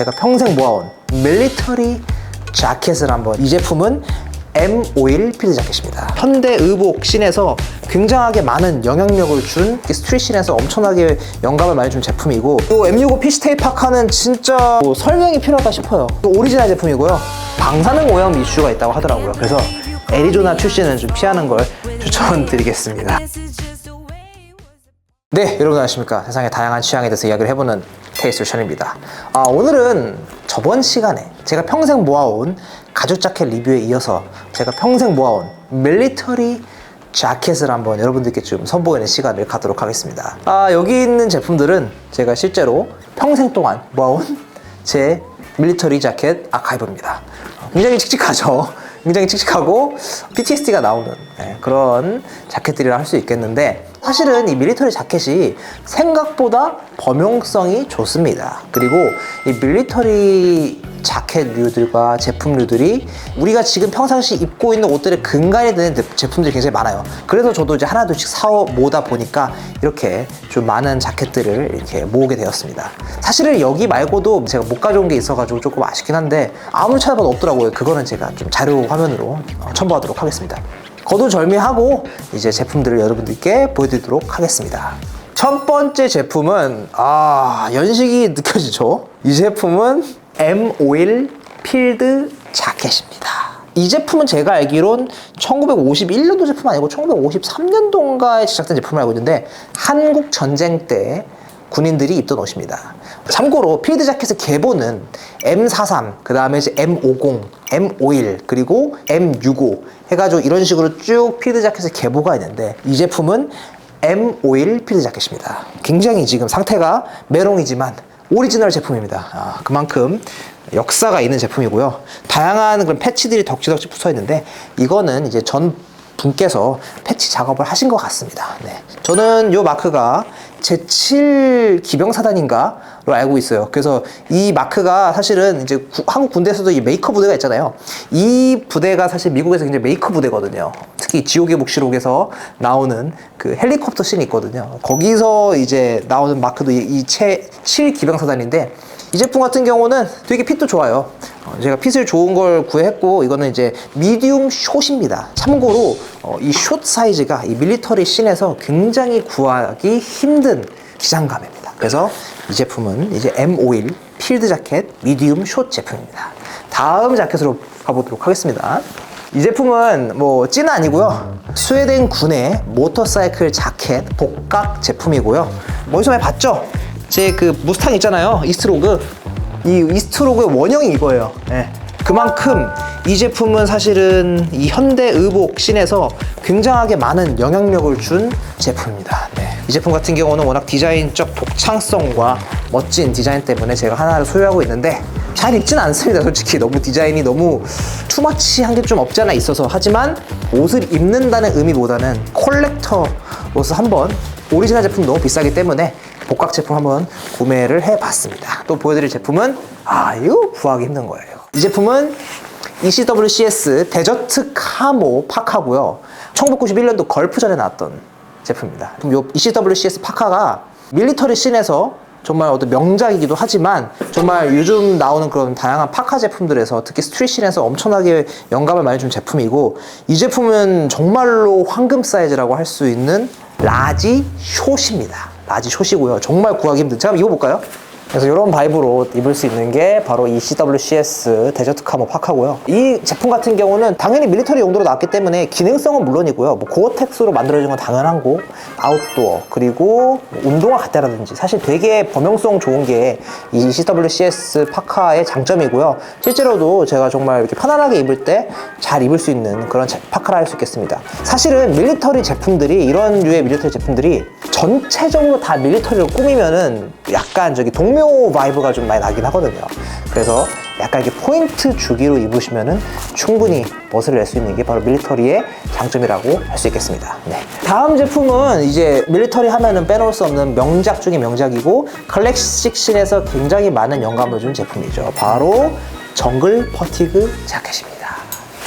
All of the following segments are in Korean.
제가 평생 모아온 밀리터리 자켓을 한번 이 제품은 M51 필드 자켓입니다. 현대 의복 씬에서 굉장하게 많은 영향력을 준 스트릿 씬에서 엄청나게 영감을 많이 준 제품이고 또 M65 피시테이 파카는 진짜 뭐 설명이 필요할까 싶어요. 또 오리지널 제품이고요. 방사능 오염 이슈가 있다고 하더라고요. 그래서 애리조나 출시는 좀 피하는 걸 추천드리겠습니다. 네, 여러분 안녕하십니까. 세상의 다양한 취향에 대해서 이야기를 해보는 테이스 션입니다. 아, 오늘은 저번 시간에 제가 평생 모아온 가죽 자켓 리뷰에 이어서 제가 평생 모아온 밀리터리 자켓을 한번 여러분들께 좀 선보이는 시간을 갖도록 하겠습니다. 아, 여기 있는 제품들은 제가 실제로 평생 동안 모아온 제 밀리터리 자켓 아카이브입니다. 굉장히 칙칙하죠. 굉장히 칙칙하고 PTSD가 나오는 네, 그런 자켓들이라 할 수 있겠는데 사실은 이 밀리터리 자켓이 생각보다 범용성이 좋습니다. 그리고 이 밀리터리 자켓류들과 제품류들이 우리가 지금 평상시 입고 있는 옷들의 근간이 되는 제- 제품들이 굉장히 많아요. 그래서 저도 이제 하나 둘씩 사오 모다 보니까 이렇게 좀 많은 자켓들을 이렇게 모으게 되었습니다. 사실은 여기 말고도 제가 못 가져온 게 있어가지고 조금 아쉽긴 한데 아무리 찾아봐도 없더라고요. 그거는 제가 좀 자료 화면으로 어, 첨부하도록 하겠습니다. 거두절미하고 이제 제품들을 여러분들께 보여드리도록 하겠습니다. 첫 번째 제품은 아 연식이 느껴지죠? 이 제품은 M51 필드 자켓입니다. 이 제품은 제가 알기론 1951년도 제품 아니고 1953년도인가에 제작된 제품을 알고 있는데 한국 전쟁 때 군인들이 입던 옷입니다. 참고로 필드 자켓의 계보는 M43, 그 다음에 이제 M50, M51, 그리고 M65 해가지고 이런 식으로 쭉 필드 자켓의 계보가 있는데 이 제품은 M51 필드 자켓입니다. 굉장히 지금 상태가 메롱이지만 오리지널 제품입니다. 아, 그만큼 역사가 있는 제품이고요. 다양한 그런 패치들이 덕지덕지 붙어 있는데 이거는 이제 전 분께서 패치 작업을 하신 것 같습니다. 네. 저는 이 마크가 제7 기병사단인가로 알고 있어요. 그래서 이 마크가 사실은 이제 구- 한국 군대에서도 이 메이커 부대가 있잖아요. 이 부대가 사실 미국에서 굉장히 메이커 부대거든요. 특히 지옥의 묵시록에서 나오는 그 헬리콥터 씬이 있거든요. 거기서 이제 나오는 마크도 이제7 기병사단인데 이 제품 같은 경우는 되게 핏도 좋아요. 어, 제가 핏을 좋은 걸 구했고 이거는 이제 미디움 숏입니다. 참고로 어, 이숏 사이즈가 이 밀리터리 씬에서 굉장히 구하기 힘든 기장감입니다. 그래서 이 제품은 이제 M51 필드 자켓 미디움 숏 제품입니다. 다음 자켓으로 가보도록 하겠습니다. 이 제품은 뭐 찐 아니고요. 스웨덴 군의 모터사이클 자켓 복각 제품이고요. 어디서 많이 봤죠? 제 그 무스탕 있잖아요. 이스트로그. 이 이스트로그의 원형이 이거예요. 예. 그만큼 이 제품은 사실은 이 현대 의복 씬에서 굉장하게 많은 영향력을 준 제품입니다. 네. 이 제품 같은 경우는 워낙 디자인적 독창성과 멋진 디자인 때문에 제가 하나를 소유하고 있는데 잘 입진 않습니다. 솔직히 너무 디자인이 너무 투마치한 게 좀 없지 않아 있어서 하지만 옷을 입는다는 의미보다는 콜렉터로서 한번 오리지널 제품 너무 비싸기 때문에 복각 제품 한번 구매를 해봤습니다. 또 보여드릴 제품은 아 이거 구하기 힘든 거예요. 이 제품은 ECWCS 데저트 카모 파카고요. 1991년도 걸프전에 나왔던 제품입니다. 그럼 요 ECWCS 파카가 밀리터리 씬에서 정말 어떤 명작이기도 하지만 정말 요즘 나오는 그런 다양한 파카 제품들에서 특히 스트릿 씬에서 엄청나게 영감을 많이 준 제품이고 이 제품은 정말로 황금 사이즈라고 할 수 있는 라지 숏입니다. 라지 숏이고요. 정말 구하기 힘든. 제가 한번 입어볼까요? 그래서 이런 바이브로 입을 수 있는 게 바로 이 CWCS 데저트 카모 파카고요. 이 제품 같은 경우는 당연히 밀리터리 용도로 나왔기 때문에 기능성은 물론이고요. 뭐 고어텍스로 만들어진 건 당연한 거, 아웃도어 그리고 뭐 운동화 같다라든지 사실 되게 범용성 좋은 게 이 CWCS 파카의 장점이고요. 실제로도 제가 정말 이렇게 편안하게 입을 때 잘 입을 수 있는 그런 제- 파카라 할 수 있겠습니다. 사실은 밀리터리 제품들이 이런 류의 밀리터리 제품들이 전체적으로 다 밀리터리로 꾸미면은 약간 저기 동묘 바이브가 좀 많이 나긴 하거든요. 그래서 약간 이렇게 포인트 주기로 입으시면은 충분히 멋을 낼 수 있는 게 바로 밀리터리의 장점이라고 할 수 있겠습니다. 네. 다음 제품은 이제 밀리터리 하면은 빼놓을 수 없는 명작 중의 명작이고 클래식 씬에서 굉장히 많은 영감을 준 제품이죠. 바로 정글 퍼티그 자켓입니다.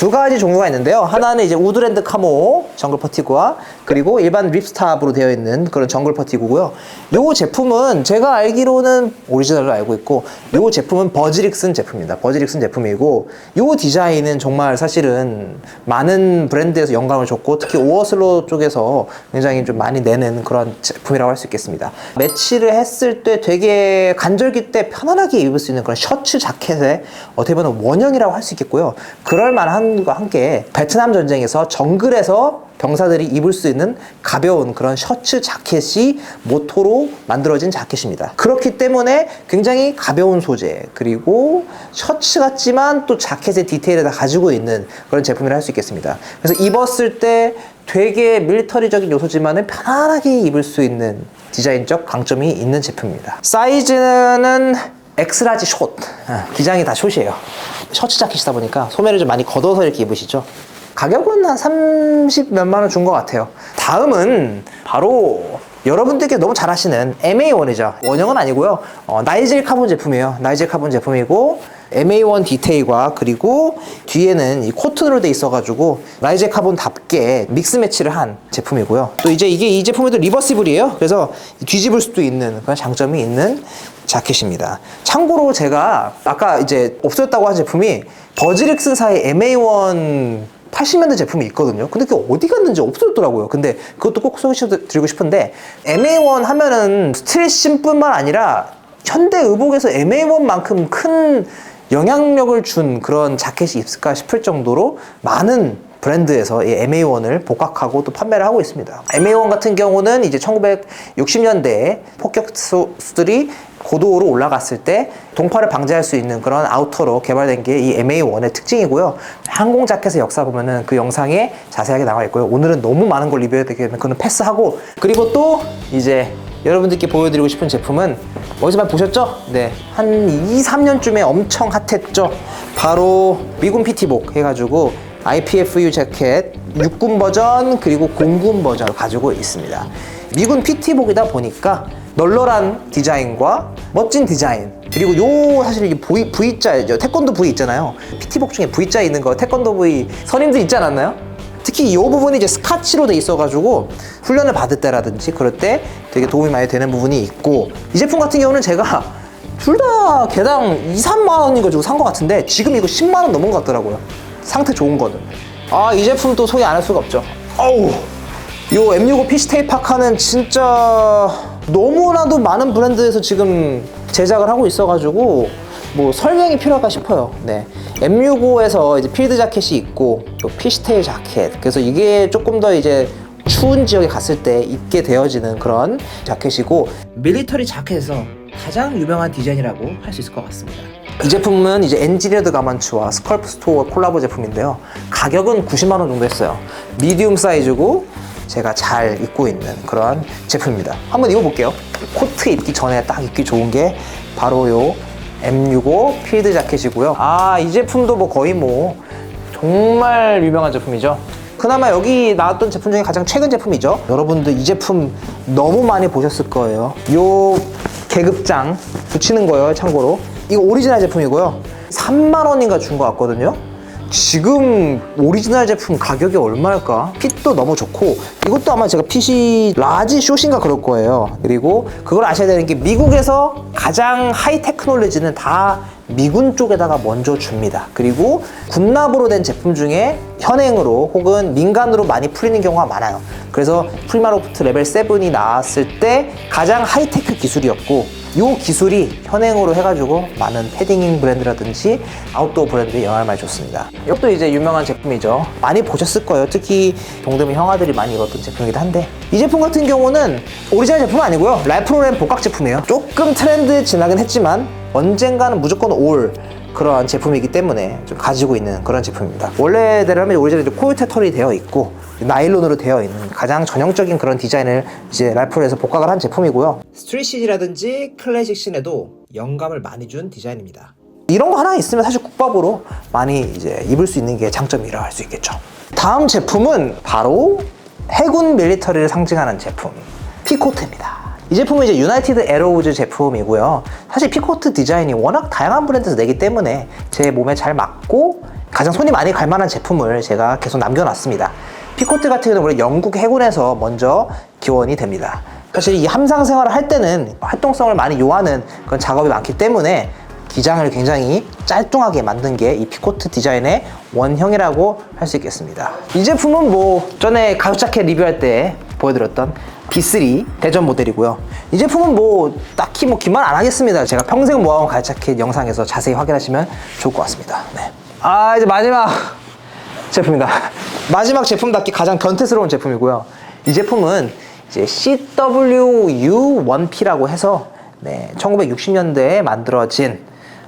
두 가지 종류가 있는데요. 하나는 이제 우드랜드 카모 정글 퍼티구와 그리고 일반 립스탑으로 되어 있는 그런 정글 퍼티구고요. 요 제품은 제가 알기로는 오리지널로 알고 있고 요 제품은 버즈릭슨 제품입니다. 버즈릭슨 제품이고 요 디자인은 정말 사실은 많은 브랜드에서 영감을 줬고 특히 오어슬로 쪽에서 굉장히 좀 많이 내는 그런 제품이라고 할 수 있겠습니다. 매치를 했을 때 되게 간절기 때 편안하게 입을 수 있는 그런 셔츠 자켓의 어떻게 보면 원형이라고 할 수 있겠고요. 그럴 만한 과 함께 베트남 전쟁에서 정글에서 병사들이 입을 수 있는 가벼운 그런 셔츠 자켓이 모토로 만들어진 자켓입니다. 그렇기 때문에 굉장히 가벼운 소재 그리고 셔츠 같지만 또 자켓의 디테일을 다 가지고 있는 그런 제품이라 할 수 있겠습니다. 그래서 입었을 때 되게 밀리터리적인 요소지만은 편안하게 입을 수 있는 디자인적 강점이 있는 제품입니다. 사이즈는 엑스라지 숏. 아, 기장이 다 숏이에요. 셔츠 자켓이다 보니까 소매를 좀 많이 걷어서 이렇게 입으시죠. 가격은 한 30 몇만 원 준 것 같아요. 다음은 바로 여러분들께 너무 잘 아시는 MA1이죠. 원형은 아니고요. 어, 나이젤 카본 제품이에요. 나이젤 카본 제품이고 MA1 디테일과 그리고 뒤에는 이 코튼으로 돼 있어가지고 나이젤 카본답게 믹스 매치를 한 제품이고요. 또 이제 이게 이 제품에도 리버시블이에요. 그래서 뒤집을 수도 있는 그런 장점이 있는 자켓입니다. 참고로 제가 아까 이제 없어졌다고 한 제품이 버즈릭슨사의 MA1 80년대 제품이 있거든요. 근데 그게 어디 갔는지 없어졌더라고요. 근데 그것도 꼭 소개시켜드리고 싶은데 MA1 하면은 스트레싱뿐만 아니라 현대 의복에서 MA1만큼 큰 영향력을 준 그런 자켓이 있을까 싶을 정도로 많은 브랜드에서 이 MA1을 복각하고 또 판매를 하고 있습니다. MA1 같은 경우는 이제 1960년대에 폭격수들이 고도로 올라갔을 때 동파를 방지할 수 있는 그런 아우터로 개발된 게 이 MA1의 특징이고요. 항공 자켓의 역사 보면은 그 영상에 자세하게 나와 있고요. 오늘은 너무 많은 걸 리뷰해야 되기 때문에 그는 패스하고 그리고 또 이제 여러분들께 보여드리고 싶은 제품은 어디서만 보셨죠? 네. 한 2, 3년쯤에 엄청 핫했죠? 바로 미군 PT복 해가지고 IPFU 자켓 6군 버전 그리고 공군 버전을 가지고 있습니다. 미군 PT복이다 보니까 널널한 디자인과 멋진 디자인 그리고 요 사실 이 V V자죠 태권도 V 있잖아요 PT복 중에 V자 있는 거 태권도 V 선임들 있지 않았나요? 특히 이 부분이 이제 스카치로 돼 있어가지고 훈련을 받을 때라든지 그럴 때 되게 도움이 많이 되는 부분이 있고 이 제품 같은 경우는 제가 둘 다 개당 2, 3만 원인 거 주고 산 것 같은데 지금 이거 10만 원 넘은 것 같더라고요. 상태 좋은 거는. 아 이 제품 또 소개 안 할 수가 없죠. 어우. 요 M65 피시테이 파카는 진짜 너무나도 많은 브랜드에서 지금 제작을 하고 있어가지고 뭐 설명이 필요할까 싶어요. 네. M65에서 이제 필드 자켓이 있고 또 피시테일 자켓. 그래서 이게 조금 더 이제 추운 지역에 갔을 때 입게 되어지는 그런 자켓이고 밀리터리 자켓에서 가장 유명한 디자인이라고 할 수 있을 것 같습니다. 이 제품은 이제 엔지니어드 가만츠와 스컬프 스토어 콜라보 제품인데요. 가격은 90만 원 정도 했어요. 미디움 사이즈고 제가 잘 입고 있는 그런 제품입니다. 한번 입어볼게요. 코트 입기 전에 딱 입기 좋은 게 바로 요 M65 필드 자켓이고요. 아, 이 제품도 뭐 거의 뭐 정말 유명한 제품이죠. 그나마 여기 나왔던 제품 중에 가장 최근 제품이죠. 여러분들 이 제품 너무 많이 보셨을 거예요. 요 계급장 붙이는 거예요, 참고로. 이거 오리지널 제품이고요. 3만 원인가 준 것 같거든요. 지금 오리지널 제품 가격이 얼마일까? 핏도 너무 좋고 이것도 아마 제가 핏이 라지 숏인가 그럴 거예요. 그리고 그걸 아셔야 되는 게 미국에서 가장 하이 테크놀로지는 다 미군 쪽에다가 먼저 줍니다. 그리고 군납으로 된 제품 중에 현행으로 혹은 민간으로 많이 풀리는 경우가 많아요. 그래서 프리마로프트 레벨 7이 나왔을 때 가장 하이테크 기술이었고 이 기술이 현행으로 해가지고 많은 패딩 브랜드라든지 아웃도어 브랜드에 영향을 많이 줬습니다. 이것도 이제 유명한 제품이죠. 많이 보셨을 거예요. 특히 동대문 형아들이 많이 입었던 제품이기도 한데 이 제품 같은 경우는 오리지널 제품은 아니고요. 라이프로렌 복각 제품이에요. 조금 트렌드 지나긴 했지만 언젠가는 무조건 올 그런 제품이기 때문에 좀 가지고 있는 그런 제품입니다. 원래대로 하면 오리지널 코요테 털이 되어 있고 나일론으로 되어 있는 가장 전형적인 그런 디자인을 이제 라이프로에서 복각을 한 제품이고요. 스트리시라든지 클래식 씬에도 영감을 많이 준 디자인입니다. 이런 거 하나 있으면 사실 국밥으로 많이 이제 입을 수 있는 게 장점이라고 할수 있겠죠. 다음 제품은 바로 해군 밀리터리를 상징하는 제품 피코트입니다. 이 제품은 이제 유나이티드 에로우즈 제품이고요. 사실 피코트 디자인이 워낙 다양한 브랜드에서 내기 때문에 제 몸에 잘 맞고 가장 손이 많이 갈 만한 제품을 제가 계속 남겨놨습니다. 피코트 같은 경우는 원래 영국 해군에서 먼저 기원이 됩니다. 사실 이 함상 생활을 할 때는 활동성을 많이 요하는 그런 작업이 많기 때문에 기장을 굉장히 짤뚱하게 만든 게 이 피코트 디자인의 원형이라고 할 수 있겠습니다. 이 제품은 뭐 전에 가죽 자켓 리뷰할 때 보여드렸던 B3 대전 모델이고요. 이 제품은 뭐 딱히 뭐 기만 안 하겠습니다. 제가 평생 모아온 가죽 자켓 영상에서 자세히 확인하시면 좋을 것 같습니다. 네. 아 이제 마지막 제품입니다. 마지막 제품답게 가장 변태스러운 제품이고요. 이 제품은 이제 CWU1P라고 해서 네, 1960년대에 만들어진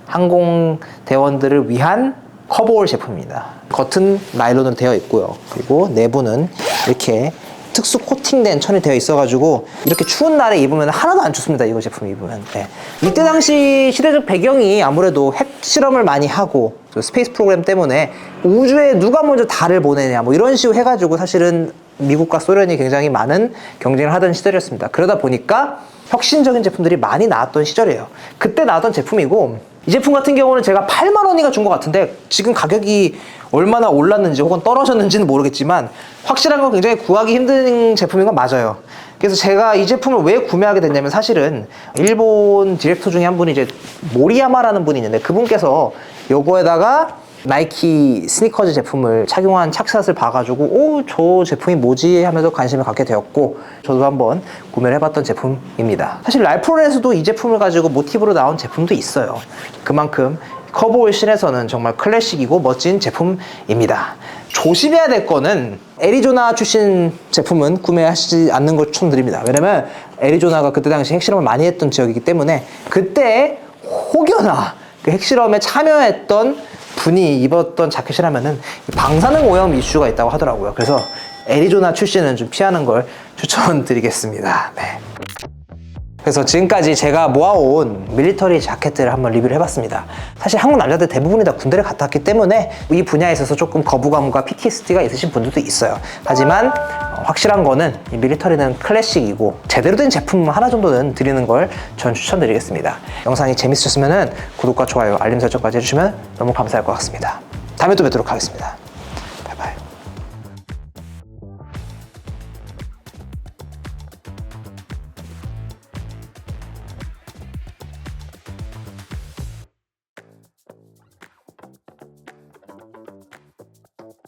항공 대원들을 위한 커버올 제품입니다. 겉은 나일론으로 되어 있고요. 그리고 내부는 이렇게 특수 코팅된 천이 되어 있어가지고 이렇게 추운 날에 입으면 하나도 안 춥습니다. 이거 제품 입으면. 네. 이때 당시 시대적 배경이 아무래도 핵 실험을 많이 하고 그 스페이스 프로그램 때문에 우주에 누가 먼저 달을 보내냐 뭐 이런 식으로 해가지고 사실은 미국과 소련이 굉장히 많은 경쟁을 하던 시절이었습니다. 그러다 보니까 혁신적인 제품들이 많이 나왔던 시절이에요. 그때 나왔던 제품이고 이 제품 같은 경우는 제가 8만 원인가 준 것 같은데 지금 가격이 얼마나 올랐는지 혹은 떨어졌는지는 모르겠지만 확실한 건 굉장히 구하기 힘든 제품인 건 맞아요. 그래서 제가 이 제품을 왜 구매하게 됐냐면 사실은 일본 디렉터 중에 한 분이 이제 모리야마라는 분이 있는데 그분께서 요거에다가 나이키 스니커즈 제품을 착용한 착샷을 봐가지고 오 저 제품이 뭐지? 하면서 관심을 갖게 되었고 저도 한번 구매를 해봤던 제품입니다. 사실 랄프론에서도 이 제품을 가지고 모티브로 나온 제품도 있어요. 그만큼 커버올 씬에서는 정말 클래식이고 멋진 제품입니다. 조심해야 될 거는 애리조나 출신 제품은 구매하시지 않는 걸 추천드립니다. 왜냐면 애리조나가 그때 당시 핵실험을 많이 했던 지역이기 때문에 그때 혹여나 그 핵실험에 참여했던 분이 입었던 자켓이라면은 방사능 오염 이슈가 있다고 하더라고요. 그래서 애리조나 출신은 좀 피하는 걸 추천드리겠습니다. 네. 그래서 지금까지 제가 모아온 밀리터리 자켓들을 한번 리뷰를 해봤습니다. 사실 한국 남자들 대부분이 다 군대를 갔다 왔기 때문에 이 분야에 있어서 조금 거부감과 PTSD가 있으신 분들도 있어요. 하지만 어, 확실한 거는 이 밀리터리는 클래식이고 제대로 된 제품 하나 정도는 드리는 걸 전 추천드리겠습니다. 영상이 재밌으셨으면 구독과 좋아요, 알림 설정까지 해주시면 너무 감사할 것 같습니다. 다음에 또 뵙도록 하겠습니다.